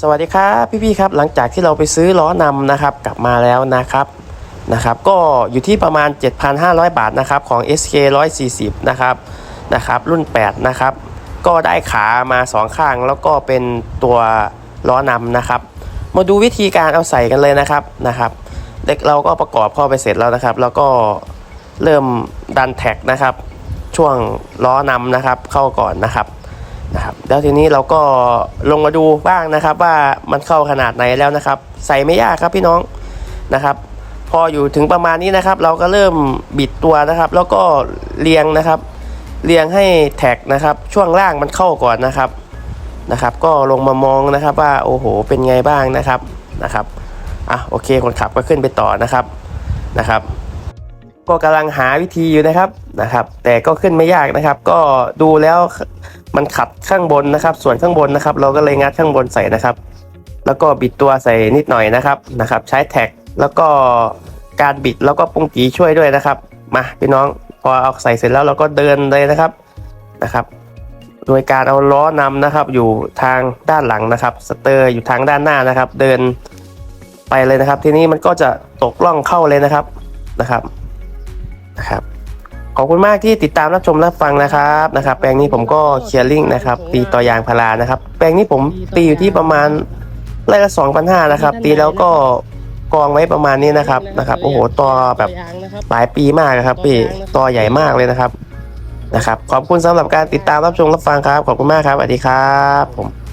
สวัสดีครับพี่ๆครับหลังจากที่เราไปซื้อล้อนำนะครับกลับมาแล้วนะครับนะครับก็อยู่ที่ประมาณ 7,500 บาทนะครับของ SK 140นะครับนะครับรุ่น 8 นะครับ ก็ได้ขามา 2 ข้าง แล้วก็เป็นตัวล้อนำนะครับ มาดูวิธีการเอาใส่กันเลยนะครับนะครับ เด็กเราก็ประกอบเข้าไปเสร็จแล้วนะครับ แล้วก็เริ่มดันแท็กนะครับ ช่วงล้อนำนะครับเข้าก่อนนะครับ นะครับแล้วทีนี้เราก็ลงมาดูบ้างนะครับว่ามันเข้าขนาดไหนแล้วนะครับ ใส่ไม่ยากครับพี่น้องนะครับ พออยู่ถึงประมาณนี้นะครับ เราก็เริ่มบิดตัวนะครับ แล้วก็เรียงนะครับ เรียงให้แท็กนะครับ ช่วงล่างมันเข้าก่อนนะครับนะครับ ก็ลงมามองนะครับว่าโอ้โห เป็นไงบ้างนะครับนะครับอะโอเคคนขับก็ขึ้นไปต่อนะครับนะครับ ก็กำลังหาวิธีอยู่นะครับนะครับ แต่ก็ขึ้นไม่ยากนะครับ ก็ดูแล้วมันขัดข้างบนนะครับ ส่วนข้างบนนะครับ เราก็เลยงัดข้างบนใส่นะครับ แล้วก็บิดตัวใส่นิดหน่อยนะครับนะครับ ใช้แท็กแล้วก็การบิดแล้วก็ปุ้งกีช่วยด้วยนะครับ มาพี่น้องพอเอาใส่เสร็จแล้วเราก็เดินเลยนะครับนะครับ โดยการเอาล้อนำนะครับ อยู่ทางด้านหลังนะครับสเตอร์อยู่ทางด้านหน้านะครับ เดินไปเลยนะครับ ทีนี้มันก็จะตกล่องเข้าเลยนะครับนะครับ นะครับขอบคุณมากที่ติดตามรับชมรับฟังนะครับนะครับ แปลงนี้ผมก็เคลียร์ลิงก์นะครับตีต่อยางพารานะครับ แปลงนี้ผมตีอยู่ที่ประมาณไร่ละสองพันห้านะครับ ตีแล้วก็กองไว้ประมาณนี้นะครับนะครับโอ้โหตอแบบหลายปีมากนะครับพี่ตอใหญ่มากเลยนะครับนะครับ ขอบคุณสำหรับการติดตามรับชมรับฟังครับ ขอบคุณมากครับสวัสดีครับผม